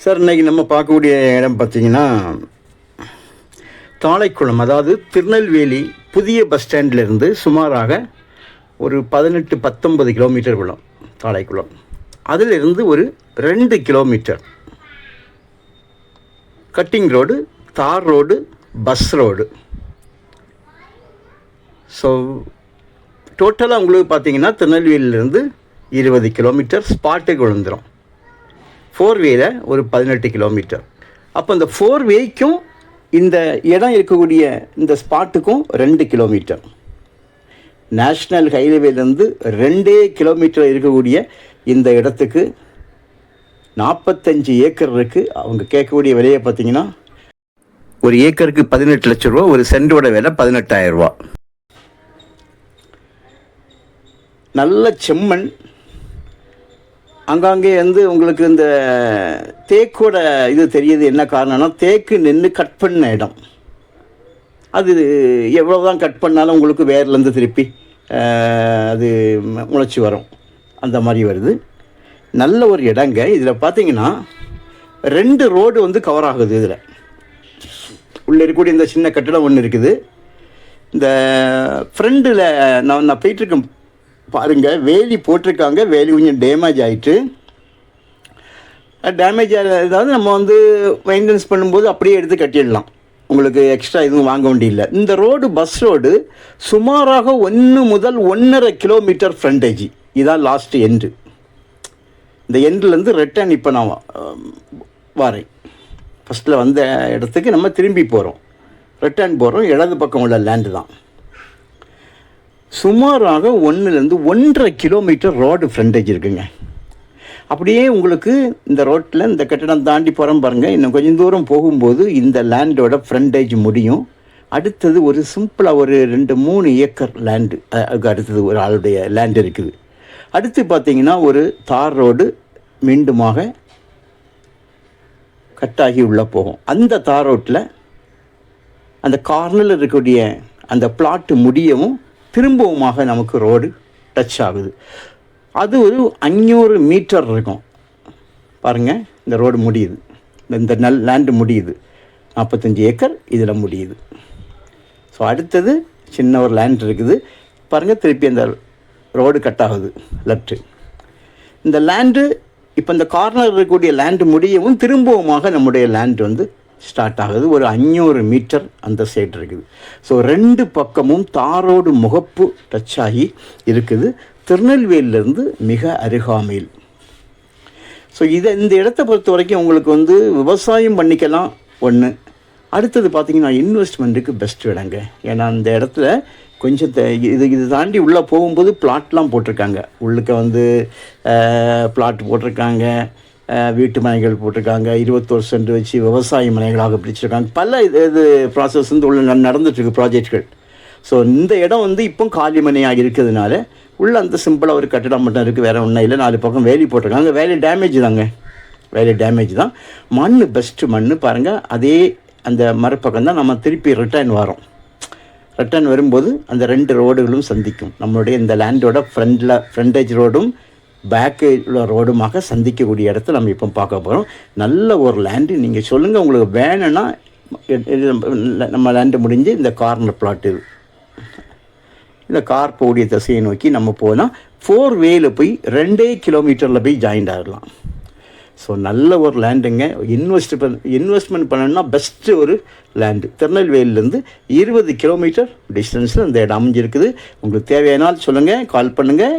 Sir இன்னைக்கு நம்ம பார்க்கக்கூடிய இடம் பார்த்தீங்கன்னா தாளைக்குளம் அதாவது திருநெல்வேலி புதிய பஸ் ஸ்டாண்ட்லேருந்து சுமாராக ஒரு பதினெட்டு பத்தொன்பது கிலோமீட்டர் விழும் தாளைக்குளம் அதிலிருந்து ஒரு ரெண்டு கிலோமீட்டர். கட்டிங் ரோடு தார் ரோடு பஸ் ரோடு. ஸோ டோட்டலாக உங்களுக்கு பார்த்தீங்கன்னா திருநெல்வேலியிலேருந்து இருபது கிலோமீட்டர் ஸ்பாட்டுக்கு விழுந்துடும் ஃபோர் வேல ஒரு பதினெட்டு கிலோமீட்டர் அப்போ இந்த ஃபோர் வேக்கும் இந்த இடம் இருக்கக்கூடிய இந்த ஸ்பாட்டுக்கும் ரெண்டு கிலோமீட்டர் நேஷ்னல் ஹைவேலேருந்து ரெண்டே கிலோமீட்டர் இருக்கக்கூடிய இந்த இடத்துக்கு நாற்பத்தஞ்சு ஏக்கர் இருக்குது அவங்க கேட்கக்கூடிய விலையை பார்த்தீங்கன்னா ஒரு ஏக்கருக்கு பதினெட்டு லட்ச ரூபா ஒரு சென்டோட விலை பதினெட்டாயிரம் ரூபா. நல்ல செம்மண் அங்கங்கே வந்து உங்களுக்கு இந்த தேக்கோட இது தெரியுது என்ன காரணம்னா தேக்கு நின்று கட் பண்ண இடம். அது எவ்வளோ தான் கட் பண்ணாலும் உங்களுக்கு வேர்லேருந்து திருப்பி அது முளைச்சி வரும். அந்த மாதிரி வருது. நல்ல ஒரு இடங்க. இதில் பார்த்தீங்கன்னா ரெண்டு ரோடு வந்து கவர் ஆகுது இதில். உள்ளே இருக்கக்கூடிய இந்த சின்ன கட்டிடம் ஒன்று இருக்குது. இந்த ஃப்ரெண்டில் நான் நான் போயிட்டுருக்கேன் பாருங்கள் வேலி போட்டிருக்காங்க வேலி கொஞ்சம் டேமேஜ் ஆகிட்டு டேமேஜ் அதாவது நம்ம வந்து மெயின்டெனன்ஸ் பண்ணும்போது அப்படியே எடுத்து கட்டிடலாம். உங்களுக்கு எக்ஸ்ட்ரா எதுவும் வாங்க வேண்டியதில்லை இந்த ரோடு பஸ் ரோடு சுமாராக ஒன்று முதல் ஒன்றரை கிலோமீட்டர் ஃப்ரண்டேஜ் இதான் லாஸ்ட் எண்டு இந்த எண்ட்லேருந்து ரிட்டர்ன் இப்போ நான் வாரேன். ஃபஸ்ட்டில் வந்த இடத்துக்கு நம்ம திரும்பி போகிறோம் ரிட்டர்ன் போகிறோம் இடது பக்கம் உள்ள லேண்டு தான். சுமாராக ஒன்றுலேருந்து ஒன்றரை கிலோமீட்டர் ரோடு ஃப்ரண்டேஜ் இருக்குங்க. அப்படியே உங்களுக்கு இந்த ரோட்டில் இந்த கட்டடம் தாண்டி போகிறோம் பாருங்கள் இன்னும் கொஞ்சம் தூரம் போகும்போது இந்த லேண்டோட ஃப்ரண்டேஜ் முடியும். அடுத்தது ஒரு சிம்பிளாக ஒரு ரெண்டு மூணு ஏக்கர் லேண்டு அதுக்கு அடுத்தது ஒரு ஆளுடைய லேண்ட் இருக்குது. அடுத்து பார்த்தீங்கன்னா ஒரு தார் ரோடு மீண்டுமாக கட்டாகி உள்ளே போகும். அந்த தார் ரோட்டில் அந்த கார்னரில் இருக்கக்கூடிய அந்த பிளாட்டு முடியவும் திரும்பவுமாக நமக்கு ரோடு டச் ஆகுது. அது ஒரு அஞ்சூறு மீட்டர் இருக்கும். பாருங்கள் இந்த ரோடு முடியுது. இந்த- நல் லேண்டு முடியுது. நாற்பத்தஞ்சு ஏக்கர் இதில் முடியுது. ஸோ அடுத்தது சின்ன ஒரு லேண்ட் இருக்குது. பாருங்கள் திருப்பி அந்த ரோடு கட் ஆகுது லெஃப்ட்டு இந்த லேண்டு இப்போ இந்த கார்னர் இருக்கக்கூடிய லேண்டு முடியவும் திரும்பவுமாக நம்முடைய லேண்ட் வந்து ஸ்டார்ட் ஆகுது. ஒரு அஞ்சூறு மீட்டர் அந்த சைடு இருக்குது. ஸோ ரெண்டு பக்கமும் தாரோடு முகப்பு டச் ஆகி இருக்குது. திருநெல்வேலியிலேருந்து மிக அருகாமையில். ஸோ இதை இந்த இடத்த பொறுத்த வரைக்கும் உங்களுக்கு வந்து விவசாயம் பண்ணிக்கலாம் ஒன்று அடுத்தது பார்த்தீங்கன்னா இன்வெஸ்ட்மெண்ட்டுக்கு பெஸ்ட் இடங்க. ஏன்னா அந்த இடத்துல கொஞ்சம் த- இது இது தாண்டி உள்ளே போகும்போது பிளாட்லாம் போட்டிருக்காங்க. உள்ளுக்க வந்து பிளாட் போட்டிருக்காங்க. வீட்டு மனைகள் போட்டிருக்காங்க. இருபத்தோரு சென்ட் வச்சு விவசாய மனைகளாக பிரிச்சிருக்காங்க. பல இது இது ப்ராசஸ் வந்து உள்ள நடந்துட்டுருக்கு ப்ராஜெக்ட்கள் ஸோ இந்த இடம் வந்து இப்போ காலி மனையாக இருக்கிறதுனால உள்ளே அந்த சிம்பிளாக ஒரு கட்டடம் மட்டும் இருக்குது வேறு ஒன்றும் இல்லை. நாலு பக்கம் வேலி போட்டிருக்காங்க. வேலி டேமேஜ் தாங்க. வேலி டேமேஜ் தான். மண் பெஸ்ட்டு மண் பாருங்கள் அதே அந்த மறுபக்கம் தான் நம்ம திருப்பி ரிட்டர்ன் வரோம். ரிட்டர்ன் வரும்போது அந்த ரெண்டு ரோடுகளும் சந்திக்கும். நம்மளுடைய இந்த லேண்டோட ஃப்ரண்டில் ஃப்ரண்டேஜ் ரோடும் பேக்கு உள்ள ரோடுமாக சந்திக்கக்கூடிய இடத்த நம்ம இப்போ பார்க்க போகிறோம் நல்ல ஒரு லேண்டு நீங்கள் சொல்லுங்கள் உங்களுக்கு வேணும்னா நம்ம- லேண்டு முடிஞ்சு இந்த கார்னர் பிளாட்டு இந்த கார் போடிய திசையை நோக்கி நம்ம போனால் ஃபோர் வேயில் போய் ரெண்டே கிலோமீட்டரில் போய் ஜாயிண்ட் ஆகிடலாம் ஸோ நல்ல ஒரு லேண்டுங்க இன்வெஸ்ட் பண்ண இன்வெஸ்ட்மெண்ட் பண்ணணும்னா பெஸ்ட்டு ஒரு லேண்டு திருநெல்வேலியிலேருந்து இருபது கிலோமீட்டர் டிஸ்டன்ஸில் இந்த இடம் அமைஞ்சிருக்குது. உங்களுக்கு தேவையானால் சொல்லுங்கள் கால் பண்ணுங்கள்